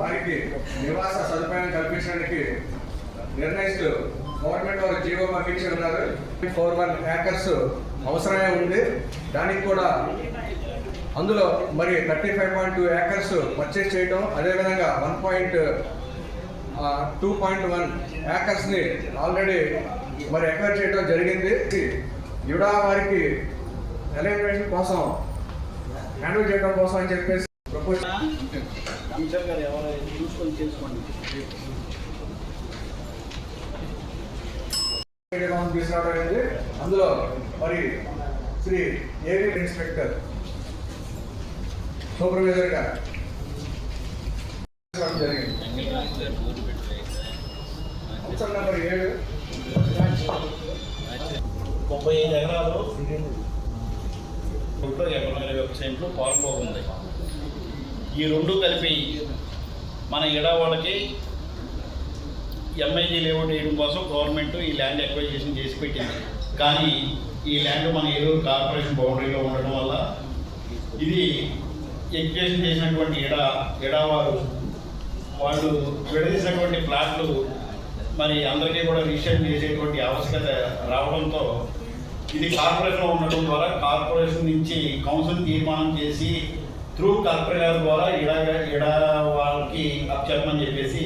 వారికి నివాస సదుపాయం కల్పించడానికి నిర్ణయిస్తూ గవర్నమెంట్ వారు జీవో పంపించి ఉన్నారు ఫోర్ వన్ హ్యాకర్స్ అవసరమే ఉంది. దానికి కూడా అందులో మరి thirty five point two acres purchase చేయడం అదేవిధంగా one point two point one ఏకర్స్ని already మరి ఎక్వైర్ చేయడం జరిగింది. యుడా వారికి అలైన్మెంట్ కోసం? హ్యాండిల్ చేయడం కోసం అని చెప్పేసి ప్రపోజ్ కమిషనర్ గారు ఎవరు? చూసుకొని చేసుకోండి తీసుకురావడం అందులో మరి శ్రీ ఏవి ఇన్స్పెక్టర్? సూపర్వైజర్గా. జరిగింది. అంశం నెంబర్ ఏడు ముప్పై ఐదు ఎకరాలు. ఫోటో ఎకరం వెబ్సైట్లో ఒక ఈ రెండు కలిపి మన ఇడవాళ్ళకి ఎంఐజీ లేఅవుట్ వేయడం కోసం గవర్నమెంట్ ఈ ల్యాండ్ ఎక్వైజేషన్ చేసి పెట్టింది. కానీ ఈ ల్యాండ్ మన ఏలూరు కార్పొరేషన్ బౌండరీలో ఉండడం వల్ల ఇది ఎక్విజేషన్ చేసినటువంటి ఎడ ఇడవారు వాళ్ళు విడదీసినటువంటి ప్లాట్లు మరి అందరికీ కూడా రిజిస్ట్రేషన్ చేసేటువంటి ఆవశ్యకత రావడంతో ఇది కార్పొరేషన్లో ఉండటం ద్వారా కార్పొరేషన్ నుంచి కౌన్సిల్ తీర్మానం చేసి త్రూ కలెక్టర్ గారి ద్వారా ఇడ ఇడ వాళ్ళకి అప్పచెప్పమని చెప్పేసి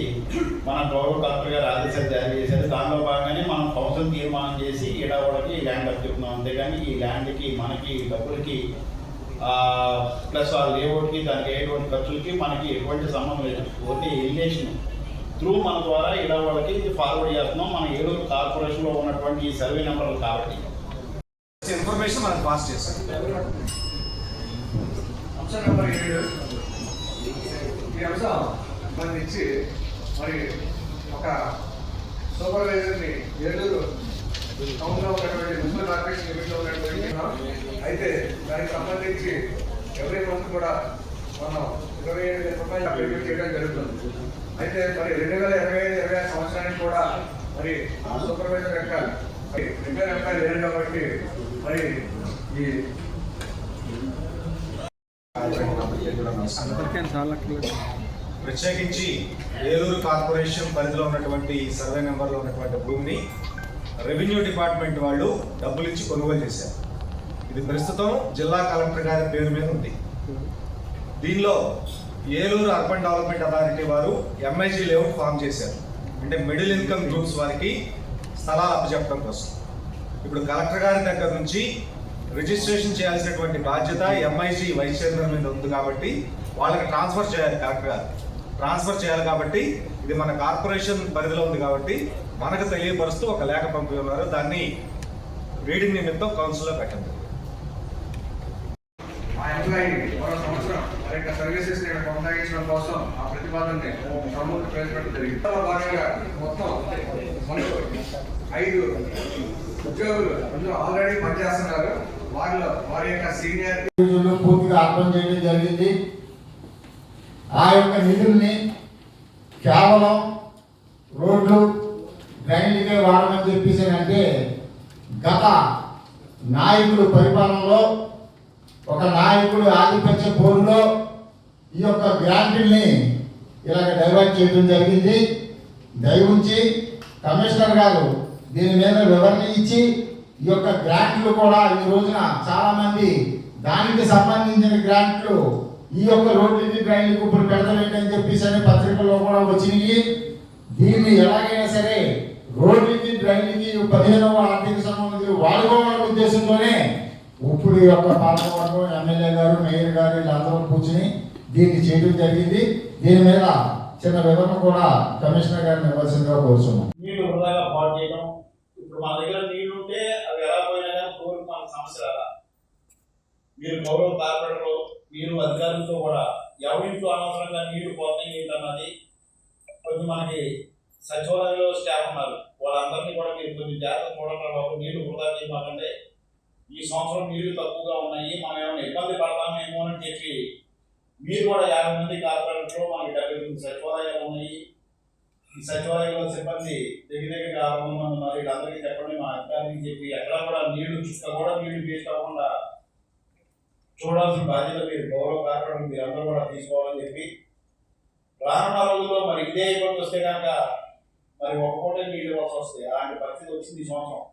మన గౌరవ కలెక్టర్ గారు ఆదేశాలు జారీ చేశారు. దానిలో భాగంగానే మనం కౌన్సిల్ తీర్మానం చేసి ఇడ వాళ్ళకి ల్యాండ్ అప్పచెప్తున్నాం. అంతేగాని ఈ ల్యాండ్కి మనకి డబ్బులకి ప్లస్ ఆ లేఅవుట్కి దానికి అయ్యేటువంటి ఖర్చులకి మనకి ఎటువంటి సంబంధం లేదు. ఓన్లీ ఎలిగేషన్ త్రూ మన ద్వారా ఇలా వాళ్ళకి ఫార్వర్డ్ చేస్తున్నాం. మన ఏలూరు కార్పొరేషన్లో ఉన్నటువంటి ఈ సర్వే నెంబర్లు కాబట్టి ఇన్ఫర్మేషన్ మనం పాస్ చేస్తాం. అంశం నెంబర్ ఏడు. ఈ అంశం సంబంధించి మరి ఒక సూపర్వైజర్ని ఏలూరు టౌన్లో ఉన్నటువంటి మున్సిపల్ కార్పొరేషన్ లిమిట్లో ఉన్నటువంటి అయితే దానికి సంబంధించి ఎవరి మంత్ కూడా మనం ఇరవై ఏడు వేల రూపాయలు అప్లికేట్ చేయడం జరుగుతుంది. అయితే మరి రెండు వేల ఇరవై ఐదు ఇరవై ఆరు సంవత్సరానికి కూడా మరి ఆ సూపర్వైజర్ యొక్క రిపేర్ లేదు కాబట్టి మరి ఈ ప్రత్యేకించి ఏలూరు కార్పొరేషన్ పరిధిలో ఉన్నటువంటి సర్వే నెంబర్లో ఉన్నటువంటి భూమిని రెవెన్యూ డిపార్ట్మెంట్ వాళ్ళు డబ్బులు ఇచ్చి కొనుగోలు చేశారు. ఇది ప్రస్తుతం జిల్లా కలెక్టర్ గారి పేరు మీద ఉంది. దీనిలో ఏలూరు అర్బన్ డెవలప్మెంట్ అథారిటీ వారు ఎంఐజీ లేఅవుట్ ఫామ్ చేశారు. అంటే మిడిల్ ఇన్కమ్ గ్రూప్స్ వారికి స్థలాలు అప్పచెప్పడం కోసం. ఇప్పుడు కలెక్టర్ గారి దగ్గర నుంచి రిజిస్ట్రేషన్ చేయాల్సినటువంటి బాధ్యత ఎంఐజీ వైస్ చైర్మన్ మీద ఉంది కాబట్టి వాళ్ళకి ట్రాన్స్ఫర్ చేయాలి కలెక్టర్ గారు. ట్రాన్స్ఫర్ చేయాలి కాబట్టి ఇది మన కార్పొరేషన్ పరిధిలో ఉంది కాబట్టి మనకు తెలియపరుస్తూ ఒక లేఖ పంపి ఉన్నారు దాన్ని రీడింగ్ నిమిత్తం కౌన్సిల్లో పెట్టండి. ఆ ఎంప్లాయీ మరో సంవత్సరం మరి సర్వీసెస్ నేను కొనసాగించడం కోసం ఆ ప్రతిపాదనని ప్రముఖ ప్రవేశపెట్టడం జరిగింది భాగంగా మొత్తం ఐదు ఉద్యోగులు అందులో ఆల్రెడీ పనిచేస్తున్నారు. వారిలో వారి యొక్క సీనియర్ పూర్తిగా అర్థం చేయడం జరిగింది. ఆ యొక్క నిధుల్ని కేవలం రోడ్లు డ్రైనేజీకే వాడమని చెప్పేసి అంటే గత నాయకుడు పరిపాలనలో ఒక నాయకుడు ఆధిపత్య పోరులో ఈ యొక్క గ్రాంట్ని ఇలాగ డైవర్ట్ చేయడం జరిగింది. దయవుంచి కమిషనర్ గారు దీని మీద వివరణ ఇచ్చి ఈ యొక్క గ్రాంట్లు కూడా ఈ రోజున చాలా మంది దానికి సంబంధించిన గ్రాంట్లు ఈ యొక్క రోడ్లకి డ్రైన్లకు ఇప్పుడు పెడతామేంటని చెప్పేసి అనే పత్రికల్లో కూడా వచ్చినాయి. దీన్ని ఎలాగైనా సరే రోడ్లకి డ్రైన్లకి పదిహేనవ ఆర్థిక సంబంధించి వాడుకోవాలనే ఉద్దేశంతోనే ఇప్పుడు ఈ యొక్క పాలకవర్గం ఎమ్మెల్యే గారు మేయర్ గారు వీళ్ళందరూ కూర్చుని దీన్ని చేయడం జరిగింది. దీని మీద చిన్న వివరణ కూడా కమిషనర్ గారిని ఇవ్వాల్సిందిగా కోరుతున్నాం నీళ్ళు వృధాగా పాడు చేయడం ఇప్పుడు మన దగ్గర నీళ్ళు ఉంటే అవి ఎలా పోయినా కానీ కోరిక సమస్య రాదా? మీరు గౌరవ కార్పొరేటర్లు మీరు అధికారులతో కూడా ఎవరింట్లో అనవసరంగా నీళ్ళు పోతాయి ఏంటన్నది కొంచెం మనకి సచివాలయంలో స్టాఫ్ ఉన్నారు. వాళ్ళందరినీ కూడా మీరు కొంచెం జాగ్రత్త చూడండి బాబు. నీళ్ళు వృధా చేయమాకండి ఈ సంవత్సరం నీళ్ళు తక్కువగా ఉన్నాయి. మనం ఏమైనా ఇబ్బంది పడతామేమో అని చెప్పి మీరు కూడా యాభై మంది కార్పొరేటర్లు మనకి డబ్బులు తొమ్మిది సచివాలయాలు ఉన్నాయి. ఈ సచివాలయంలో సిబ్బంది దగ్గర దగ్గర ఆరు వందల మంది ఉన్నారు వీళ్ళందరికీ చెప్పండి మా అధికారికి చెప్పి ఎక్కడ కూడా నీళ్ళు చుక్క కూడా నీళ్ళు వేస్ట్ అవ్వకుండా చూడాల్సిన బాధ్యత మీరు గౌరవ కార్యక్రమం మీరు అందరూ కూడా తీసుకోవాలని చెప్పి. రానున్న రోజుల్లో మరి ఇదే ఇబ్బంది వస్తే కనుక మరి ఒక పూట నీళ్ళు ఇవ్వాల్సి వస్తాయి అలాంటి పరిస్థితి వచ్చింది ఈ సంవత్సరం.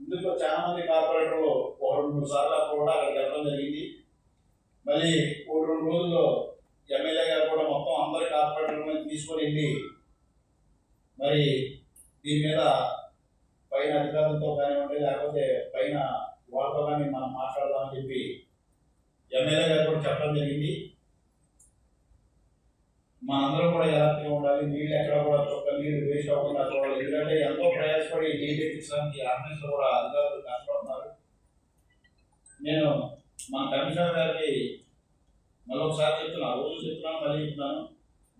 ఇందులో చాలా మంది కార్పొరేటర్లు ఒక రెండు మూడు సార్లు కూడా అక్కడికి వెళ్ళడం జరిగింది. మళ్ళీ ఒక రెండు రోజుల్లో ఎమ్మెల్యే గారు కూడా మొత్తం అందరి కార్పొరేటర్లను తీసుకొని వెళ్ళి మరి దీని మీద పైన అధికారులతో కానివ్వండి లేకపోతే పైన వాళ్ళతో కానీ మనం మాట్లాడదామని చెప్పి ఎమ్మెల్యే గారు కూడా చెప్పడం జరిగింది. మనందరం కూడా జాగ్రత్తగా ఉండాలి. నీళ్ళు ఎక్కడ కూడా చొక్క నీళ్ళు వేస్ట్ అవ్వకుండా చూడాలి. ఎందుకంటే ఎంతో ప్రయాసపడి నీళ్ళు ఎక్కించడానికి ఆఫీస్ కూడా అధికారులు కష్టపడుతున్నారు. నేను మన కమిషనర్ గారికి మరొకసారి చెప్తున్నా రోజు చెప్తున్నాను మళ్ళీ చెప్తున్నాను.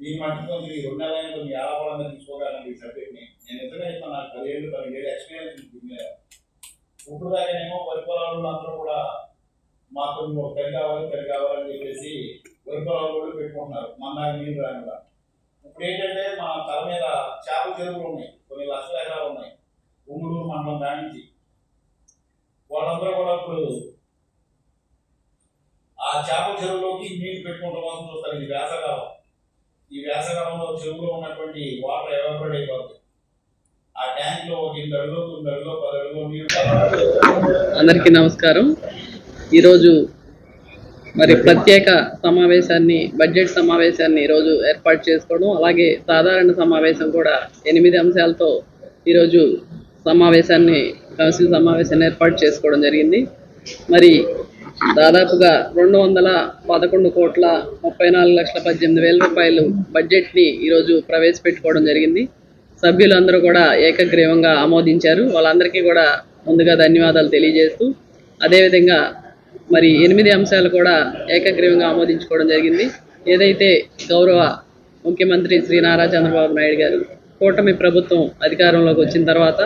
మీ మట్టుకు మీరు ఉండాలని కొన్ని నెలలైన తీసుకోగలను ఈ సబ్జెక్ట్ని. నేను ఎందుకంటే చెప్తాను నాకు పదిహేడు పదిహేడు ఎక్స్పీరియన్స్ ఉంది మీద. ఇప్పుడు దాకానేమో వరి పొలాలు అందరూ కూడా మాకు కొంచెం ఒక కావాలి తడి కావాలని చెప్పేసి వరి పొలాలు కూడా పెట్టుకుంటున్నారు. మన దాకా నీళ్ళు రాని కూడా ఇప్పుడు ఏంటంటే మా తల మీద చేపల చెరువులు ఉన్నాయి. కొన్ని లక్షల ఎకరాలు ఉన్నాయి. ఉమ్మూరు మండలం దాని నుంచి. వాళ్ళందరూ కూడా ఇప్పుడు ఆ చేపల చెరువులోకి నీళ్ళు పెట్టుకోవడం కోసం చూస్తారు ఇది వేసకాలం ఈ వేసవకాలంలో చెరువులో ఉన్నటువంటి వాటర్ ఎవాపరేట్ అయిపోతుంది. ఆ ట్యాంక్లో ఒక ఎనిమిది అడుగులో తొమ్మిది అడుగులో పది అడుగులో నీళ్ళు అందరికీ నమస్కారం. ఈరోజు మరి ప్రత్యేక సమావేశాన్ని బడ్జెట్ సమావేశాన్ని ఈరోజు ఏర్పాటు చేసుకోవడం అలాగే సాధారణ సమావేశం కూడా ఎనిమిది అంశాలతో ఈరోజు సమావేశాన్ని కౌన్సిల్ సమావేశాన్ని ఏర్పాటు చేసుకోవడం జరిగింది. మరి దాదాపుగా రెండు వందల పదకొండు కోట్ల ముప్పై నాలుగు లక్షల పద్దెనిమిది వేల రూపాయలు బడ్జెట్ని ఈరోజు ప్రవేశపెట్టుకోవడం జరిగింది. సభ్యులందరూ కూడా ఏకగ్రీవంగా ఆమోదించారు. వాళ్ళందరికీ కూడా ముందుగా ధన్యవాదాలు తెలియజేస్తూ అదేవిధంగా మరి ఎనిమిది అంశాలు కూడా ఏకగ్రీవంగా ఆమోదించుకోవడం జరిగింది. ఏదైతే గౌరవ ముఖ్యమంత్రి శ్రీ నారా చంద్రబాబు నాయుడు గారు కూటమి ప్రభుత్వం అధికారంలోకి వచ్చిన తర్వాత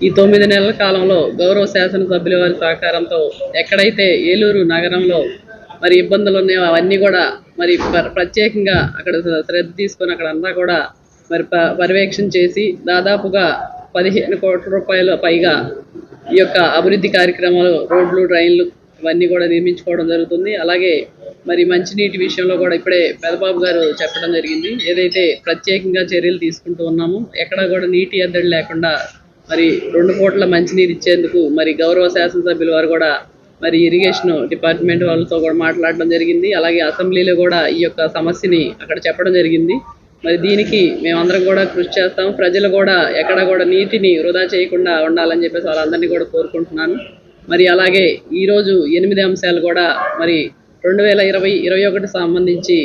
ఈ తొమ్మిది నెలల కాలంలో గౌరవ శాసనసభ్యుల వారి సహకారంతో ఎక్కడైతే ఏలూరు నగరంలో మరి ఇబ్బందులు ఉన్నాయో అవన్నీ కూడా మరి ప్రత్యేకంగా అక్కడ శ్రద్ధ తీసుకొని అక్కడ అంతా కూడా మరి ప- పర్యవేక్షణ చేసి దాదాపుగా పదిహేను కోట్ల రూపాయల పైగా ఈ యొక్క అభివృద్ధి కార్యక్రమాలు రోడ్లు డ్రైన్లు ఇవన్నీ కూడా నిర్మించుకోవడం జరుగుతుంది. అలాగే మరి మంచినీటి విషయంలో కూడా ఇప్పుడే పెదబాబు గారు చెప్పడం జరిగింది. ఏదైతే ప్రత్యేకంగా చర్యలు తీసుకుంటూ ఉన్నాము ఎక్కడ కూడా నీటి ఎద్దడి లేకుండా మరి రెండు కోట్ల మంచినీరు ఇచ్చేందుకు మరి గౌరవ శాసనసభ్యుల వారు కూడా మరి ఇరిగేషన్ డిపార్ట్మెంట్ వాళ్ళతో కూడా మాట్లాడడం జరిగింది. అలాగే అసెంబ్లీలో కూడా ఈ యొక్క సమస్యని అక్కడ చెప్పడం జరిగింది. మరి దీనికి మేమందరం కూడా కృషి చేస్తాం. ప్రజలు కూడా ఎక్కడ కూడా నీటిని వృధా చేయకుండా ఉండాలని చెప్పేసి వాళ్ళందరినీ కూడా కోరుకుంటున్నాను. మరి అలాగే ఈరోజు ఎనిమిది అంశాలు కూడా మరి రెండు వేల ఇరవై ఇరవై ఒకటి సంబంధించి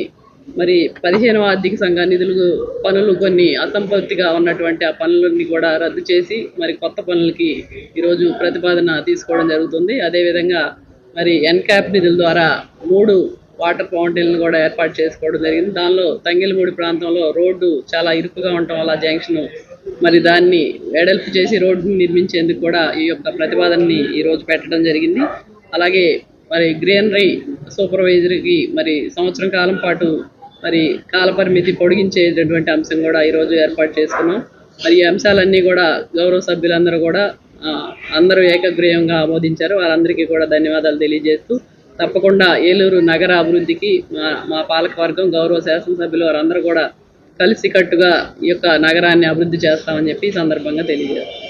మరి పదిహేనవ ఆర్థిక సంఘ నిధులు పనులు కొన్ని అసంపూర్తిగా ఉన్నటువంటి ఆ పనులన్నీ కూడా రద్దు చేసి మరి కొత్త పనులకి ఈరోజు ప్రతిపాదన తీసుకోవడం జరుగుతుంది. అదేవిధంగా మరి ఎన్క్యాప్ నిధుల ద్వారా మూడు వాటర్ ఫౌంటైన్లు కూడా ఏర్పాటు చేసుకోవడం జరిగింది. దానిలో తంగిలమూడి ప్రాంతంలో రోడ్డు చాలా ఇరుకుగా ఉండటం వల్ల జంక్షన్ మరి దాన్ని వెడల్పు చేసి రోడ్డుని నిర్మించేందుకు కూడా ఈ యొక్క ప్రతిపాదనని ఈ రోజు పెట్టడం జరిగింది. అలాగే మరి గ్రీనరీ సూపర్వైజర్కి మరి సంవత్సరం కాలం పాటు మరి కాలపరిమితి పొడిగించేటటువంటి అంశం కూడా ఈరోజు ఏర్పాటు చేసుకున్నాం. మరి ఈ అంశాలన్నీ కూడా గౌరవ సభ్యులందరూ కూడా అందరూ ఏకగ్రీయంగా ఆమోదించారు. వారందరికీ కూడా ధన్యవాదాలు తెలియజేస్తూ తప్పకుండా ఏలూరు నగర అభివృద్ధికి మా మా పాలకవర్గం గౌరవ శాసనసభ్యులు వారందరూ కూడా కలిసికట్టుగా ఈ యొక్క నగరాన్ని అభివృద్ధి చేస్తామని చెప్పి ఈ సందర్భంగా తెలియజేస్తారు